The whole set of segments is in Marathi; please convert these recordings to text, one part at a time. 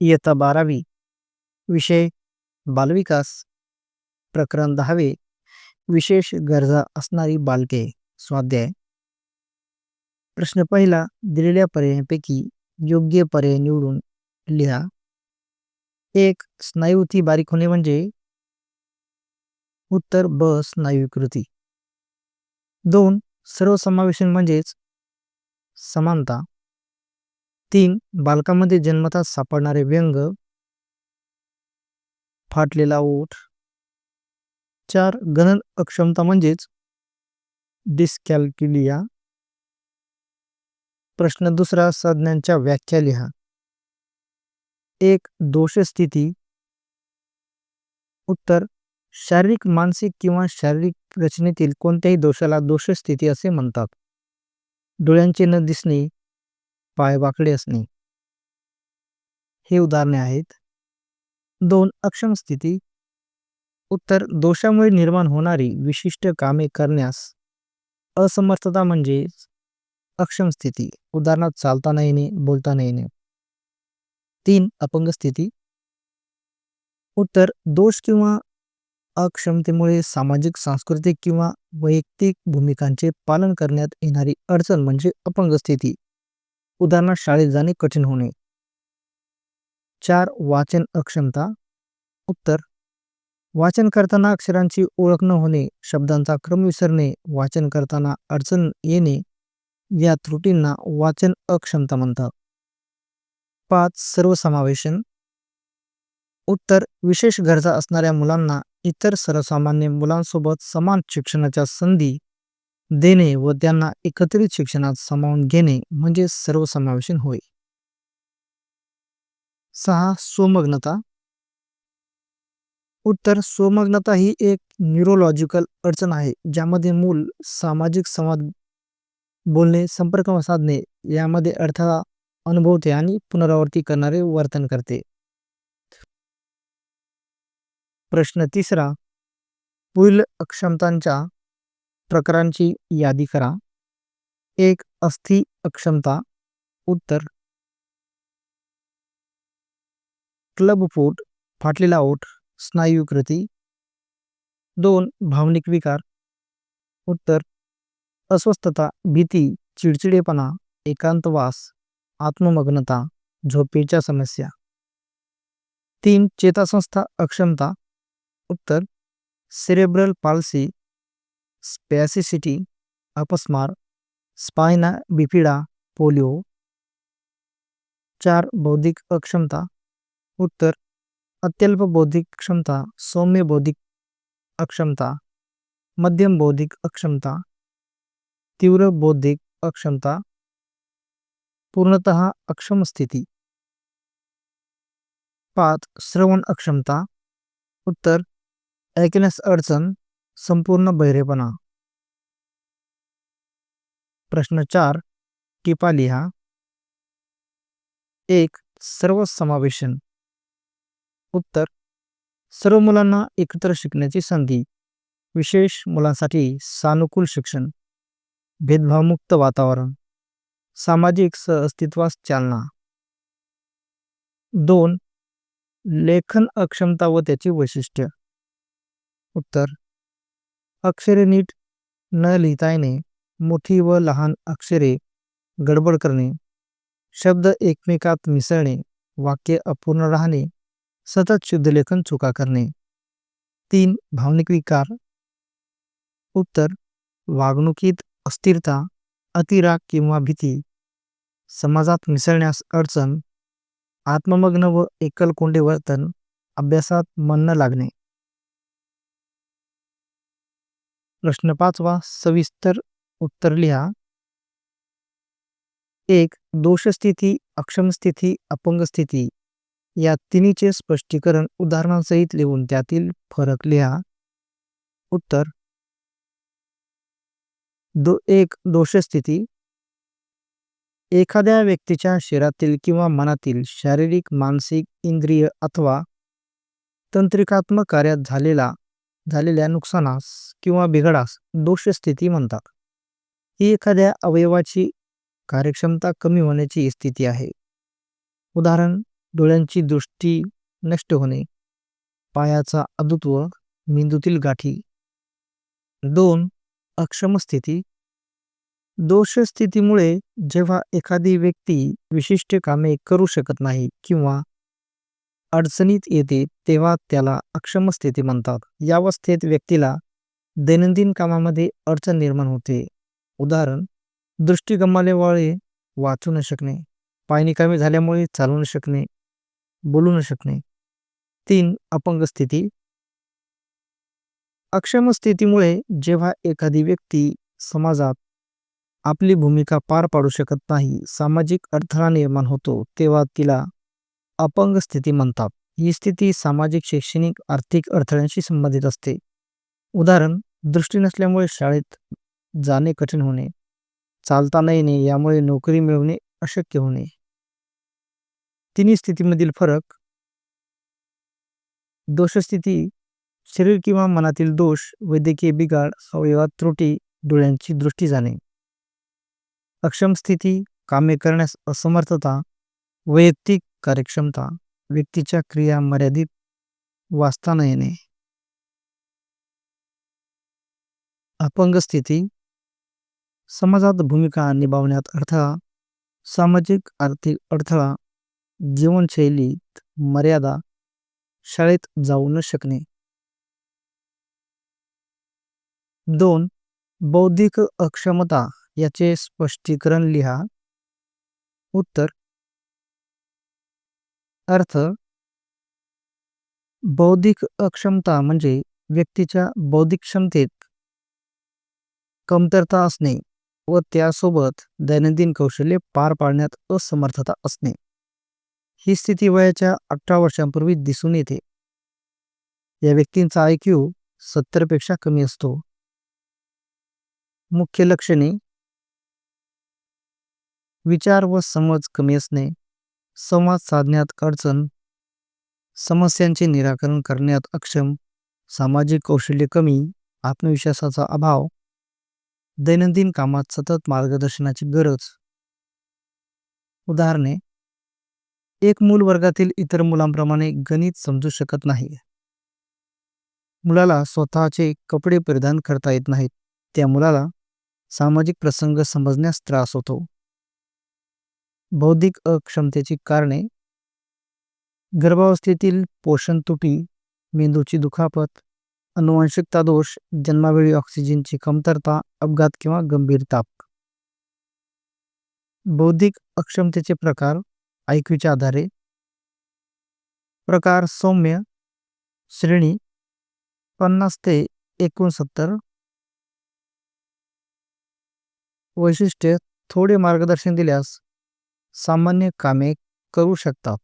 इयत्ता बारावी. विषय बालविकास. प्रकरण दहावे. विशेष गरजा असणारी बालके. स्वाध्याय. प्रश्न पहिला दिलेल्या पर्यायांपैकी योग्य पर्याय निवडून लिहा. एक स्नायूती बारीक होणे म्हणजे? उत्तर ब स्नायुकृती. दोन सर्वसमावेशन म्हणजेच? समानता. तीन बालकामध्ये जन्मतात सापडणारे व्यंग. फाटलेला ओठ. चार गणन अक्षमता म्हणजेच डिस्कॅल्क्युलिया प्रश्न दुसरा संज्ञांच्या व्याख्या लिहा. एक दोषस्थिती. उत्तर शारीरिक मानसिक किंवा शारीरिक रचनेतील कोणत्याही दोषाला दोषस्थिती असे म्हणतात. डोळ्यांचे न दिसणे पाय वाकडे असणे. हे उदाहरणे आहेत. दोन अक्षम स्थिती उत्तर दोषामुळे निर्माण होणारी विशिष्ट कामे करण्यास असमर्थता म्हणजे अक्षम स्थिती उदाहरणार्थ चालता न येणे बोलता न येणे. तीन अपंग स्थिती उत्तर दोष किंवा अक्षमतेमुळे सामाजिक सांस्कृतिक किंवा वैयक्तिक भूमिकांचे पालन करण्यात येणारी अडचण म्हणजे अपंग स्थिती उदाहरणार्थ शाळेत जाणे कठीण होणे. चार वाचन अक्षमता. उत्तर वाचन करताना अक्षरांची ओळख न होणे शब्दांचा क्रम विसरणे वाचन करताना अडचण येणे या त्रुटींना वाचन अक्षमता म्हणतात. पाच सर्वसमावेशन. उत्तर विशेष गरजा असणाऱ्या मुलांना इतर सर्वसामान्य मुलांसोबत समान शिक्षणाच्या संधी देणे व त्यांना एकत्रित शिक्षणात सामावून घेणे म्हणजे सर्वसमावेशन होय. सहा स्वमग्नता. उत्तर स्वमग्नता ही एक न्यूरोलॉजिकल अडचण आहे ज्यामध्ये मूल सामाजिक संवाद बोलणे संपर्क साधणे यामध्ये अडथळा अनुभवते आणि पुनरावृत्ती करणारे वर्तन करते. प्रश्न तिसरा पुढील अक्षमतांच्या प्रकारांची यादी करा. एक अस्थि अक्षमता. उत्तर. क्लब फूट फाटलेला ओठ स्नायुकृती दोन भावनिक विकार. उत्तर. अस्वस्थता भीती चिडचिडेपणा एकांतवास आत्ममग्नता झोपेच्या समस्या. तीन चेतासंस्था अक्षमता. उत्तर. सेरेब्रल पाल्सी स्पॅसिसिटी अपस्मार स्पायना बिफिडा पोलियो चार बौद्धिक अक्षमता उत्तर अत्यल्प बौद्धिक क्षमता सौम्य बौद्धिक अक्षमता मध्यम बौद्धिक अक्षमता तीव्र बौद्धिक अक्षमता पूर्णतः अक्षम स्थिती पाच श्रवण अक्षमता उत्तर ऐकण्यास अडचण संपूर्ण बहिरेपणा. प्रश्न चार टिपा लिहा एक सर्वसमावेशन. उत्तर सर्व मुलांना एकत्र शिकण्याची संधी. विशेष मुलांसाठी सानुकूल शिक्षण. भेदभावमुक्त वातावरण. सामाजिक सहअस्तित्वास चालना. दोन लेखन अक्षमता व त्याची वैशिष्ट्य. उत्तर अक्षरे नीट न लिहिता येणे मोठी व लहान अक्षरे गडबड करणे शब्द एकमेकात मिसळणे वाक्य अपूर्ण राहणे सतत शुद्धलेखन चुका करणे. तीन भावनिक विकार. उत्तर वागणुकीत अस्थिरता अतिराग किंवा भीती. समाजात मिसळण्यास अडचण आत्ममग्न व एकलकोंडे वर्तन अभ्यासात मन न लागणे. प्रश्न पाचवा सविस्तर उत्तर लिहा. एक दोषस्थिती अक्षम स्थिती अपंग स्थिती या तिन्हीचे स्पष्टीकरण उदाहरणासहित लिहून त्यातील फरक लिहा. उत्तर. दो एक दोषस्थिती. एखाद्या व्यक्तीच्या शरीरातील किंवा मनातील शारीरिक मानसिक इंद्रिय अथवा तंत्रिकात्मक कार्यात झालेला झालेल्या नुकसानास किंवा बिघडास दोषस्थिती म्हणतात. ही एखाद्या अवयवाची कार्यक्षमता कमी होण्याची स्थिती आहे. उदाहरण डोळ्यांची दृष्टी नष्ट होणे पायाचा अदुत्व मेंदूतील गाठी. दोन अक्षम स्थिती. दोष स्थितीमुळे जेव्हा एखादी व्यक्ती विशिष्ट कामे करू शकत नाही किंवा अडचणीत येते तेव्हा त्याला अक्षम स्थिती म्हणतात. या अवस्थेत व्यक्तीला दैनंदिन कामामध्ये अडचण निर्माण होते. उदाहरण दृष्टी गमावल्यामुळे वाचू न शकणे पायनी कमी झाल्यामुळे चालू न शकणे बोलू न शकणे. तीन अपंग स्थिती. अक्षम स्थितीमुळे जेव्हा एखादी व्यक्ती समाजात आपली भूमिका पार पाडू शकत नाही सामाजिक अडथळा निर्माण होतो तेव्हा तिला अपंग स्थिती म्हणतात. ही स्थिती सामाजिक शैक्षणिक आर्थिक अडथळ्यांशी संबंधित असते. उदाहरण दृष्टी नसल्यामुळे शाळेत जाणे कठीण होणे चालता न येणे यामुळे नोकरी मिळवणे अशक्य होणे. तिन्ही स्थितीमधील फरक दोषस्थिती शरीर किंवा मनातील दोष वैद्यकीय बिघाड अवयवात त्रुटी डोळ्यांची दृष्टी जाणे. अक्षम स्थिती कामे करण्यास असमर्थता वैयक्तिक कार्यक्षमता व्यक्तीच्या क्रिया मर्यादित वाचता न येणे. अपंग स्थिती समाजात भूमिका निभावण्यात अडथळा सामाजिक आर्थिक अडथळा जीवनशैलीत मर्यादा शाळेत जाऊ न शकणे. दोन बौद्धिक अक्षमता याचे स्पष्टीकरण लिहा. उत्तर अर्थ बौद्धिक अक्षमता म्हणजे व्यक्तीच्या बौद्धिक क्षमतेत कमतरता असणे व त्यासोबत दैनंदिन कौशल्य पार पाडण्यात असमर्थता असणे. ही स्थिती वयाच्या अठरा वर्षांपूर्वी दिसून येते. या व्यक्तींचा आय क्यू सत्तरपेक्षा कमी असतो. मुख्य लक्षणे विचार व समज कमी असणे. संवाद साधण्यात अडचण समस्यांचे निराकरण करण्यात अक्षम सामाजिक कौशल्य कमी आत्मविश्वासाचा अभाव दैनंदिन कामात सतत मार्गदर्शनाची गरज. उदाहरणे एक मूल वर्गातील इतर मुलांप्रमाणे गणित समजू शकत नाही. मुलाला स्वतःचे कपडे परिधान करता येत नाहीत. त्या मुलाला सामाजिक प्रसंग समजण्यास त्रास होतो. बौद्धिक अक्षमतेची कारणे. गर्भावस्थेतील पोषण तुटी मेंदूची दुखापत अनुवांशिकता दोष जन्मावेळी ऑक्सिजनची कमतरता अपघात किंवा गंभीर ताप. बौद्धिक अक्षमतेचे प्रकार ऐक्यूच्या आधारे. प्रकार सौम्य श्रेणी पन्नास ते एकोणसत्तर. वैशिष्ट्ये थोडे मार्गदर्शन दिल्यास सामान्य कामे करू शकतात.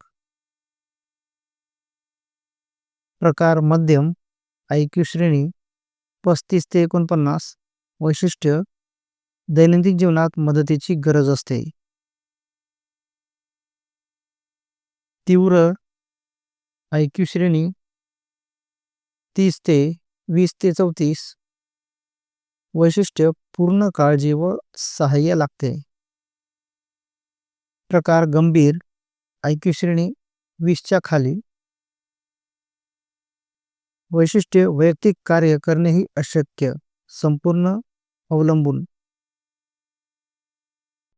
प्रकार मध्यम ऐक्यू श्रेणी पस्तीस ते एकोणपन्नास वैशिष्ट्य दैनंदिन जीवनात मदतीची गरज असते. तीव्र ऐक्यू श्रेणी तीस ते वीस ते चौतीस वैशिष्ट्य पूर्ण काळजी व सहाय्य लागते. प्रकार गंभीर ऐक्यू श्रेणी वीसच्या खाली. वैशिष्ट्ये वैयक्तिक कार्य करणे ही अशक्य संपूर्ण अवलंबून.